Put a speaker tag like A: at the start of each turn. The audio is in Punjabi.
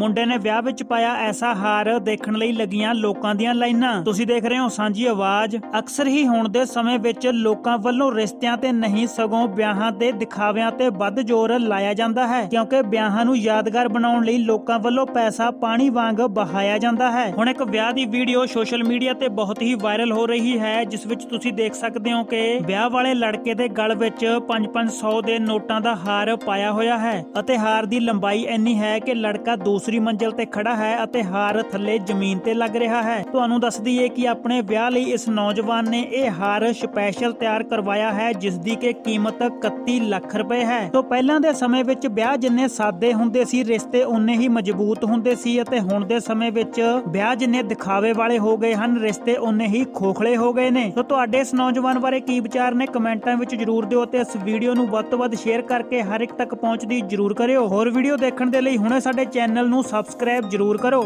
A: ਮੁੰਡੇ ਨੇ ਵਿਆਹ ਵਿੱਚ ਪਾਇਆ ਐਸਾ ਹਾਰ ਦੇਖਣ ਲਈ ਲੱਗੀਆਂ ਲੋਕਾਂ ਦੀਆਂ ਲਾਈਨਾਂ। ਤੁਸੀਂ ਦੇਖ ਰਹੇ ਹੋ ਸਾਂਝੀ ਆਵਾਜ਼। ਅਕਸਰ ਹੀ ਹੁਣ ਦੇ ਸਮੇਂ ਵਿੱਚ ਲੋਕਾਂ ਵੱਲੋਂ ਰਿਸ਼ਤਿਆਂ ਤੇ ਨਹੀਂ ਸਗੋਂ ਵਿਆਹਾਂ ਤੇ ਦਿਖਾਵਿਆਂ ਤੇ ਵੱਧ ਜ਼ੋਰ ਲਾਇਆ ਜਾਂਦਾ ਹੈ, ਕਿਉਂਕਿ ਵਿਆਹਾਂ ਨੂੰ ਯਾਦਗਾਰ ਬਣਾਉਣ ਲਈ ਲੋਕਾਂ ਵੱਲੋਂ ਪੈਸਾ ਪਾਣੀ ਵਾਂਗ ਬਹਾਇਆ ਜਾਂਦਾ ਹੈ। ਹੁਣ ਇੱਕ ਵਿਆਹ ਦੀ ਵੀਡੀਓ ਸੋਸ਼ਲ ਮੀਡੀਆ ਤੇ ਬਹੁਤ ਹੀ ਵਾਇਰਲ ਹੋ ਰਹੀ ਹੈ, ਜਿਸ ਵਿੱਚ ਤੁਸੀਂ ਦੇਖ ਸਕਦੇ ਹੋ ਕਿ ਵਿਆਹ ਵਾਲੇ ਲੜਕੇ ਦੇ ਗਲ ਵਿੱਚ 5-500 ਦੇ ਨੋਟਾਂ ਦਾ ਹਾਰ ਪਾਇਆ ਹੋਇਆ ਹੈ, ਅਤੇ ਹਾਰ ਦੀ ਲੰਬਾਈ ਇੰਨੀ ਹੈ ਕਿ ਲੜਕਾ ਦੂਸਰੀ ਮੰਜ਼ਿਲ ਤੇ ਖੜਾ ਹੈ ਅਤੇ ਹਾਰ ਥੱਲੇ ਜ਼ਮੀਨ ਤੇ ਲੱਗ ਰਿਹਾ ਹੈ। ਤੁਹਾਨੂੰ ਦੱਸ ਦਈਏ ਕਿ ਆਪਣੇ ਵਿਆਹ ਲਈ ਇਸ ਨੌਜਵਾਨ ਨੇ ਇਹ ਹਾਰ ਸਪੈਸ਼ਲ ਤਿਆਰ ਕਰਵਾਇਆ ਹੈ ਜਿਸ ਦੀ ਕਿ ਕੀਮਤ 31 ਲੱਖ ਰੁਪਏ ਹੈ। ਤੋਂ ਪਹਿਲਾਂ ਦੇ ਸਮੇਂ ਵਿੱਚ ਵਿਆਹ ਜਿੰਨੇ ਸਾਦੇ ਹੁੰਦੇ ਸੀ, ਰਿਸ਼ਤੇ ਉਨੇ ਹੀ ਮਜ਼ਬੂਤ ਹੁੰਦੇ ਸੀ ਅਤੇ ਹੁਣ ਦੇ ਸਮੇਂ ਵਿੱਚ ਵਿਆਹ ਜਿੰਨੇ ਦਿਖਾਵੇ ਵਾਲੇ ਹੋ ਗਏ ਹਨ, ਰਿਸ਼ਤੇ ਉਨੇ ਹੀ ਖੋਖਲੇ ਹੋ ਗਏ ਨੇ। ਤੋਂ ਤੁਹਾਡੇ ਇਸ ਨੌਜਵਾਨ ਬਾਰੇ ਕੀ ਵਿਚਾਰ ਨੇ, ਕਮੈਂਟਾਂ ਵਿੱਚ ਜਰੂਰ ਦਿਓ ਤੇ ਇਸ ਵੀਡੀਓ ਨੂੰ ਵੱਧ ਤੋਂ ਵੱਧ ਸ਼ੇਅਰ ਕਰਕੇ ਹਰ ਇੱਕ ਤੱਕ ਪਹੁੰਚਦੀ ਜਰੂਰ ਕਰਿਓ। ਹੋਰ ਵੀਡੀਓ ਦੇਖਣ ਦੇ ਲਈ ਹੁਣੇ ਸਾਡੇ ਚੈਨਲ ਨੂੰ ਨੂੰ ਸਬਸਕ੍ਰਾਈਬ ਜਰੂਰ ਕਰੋ।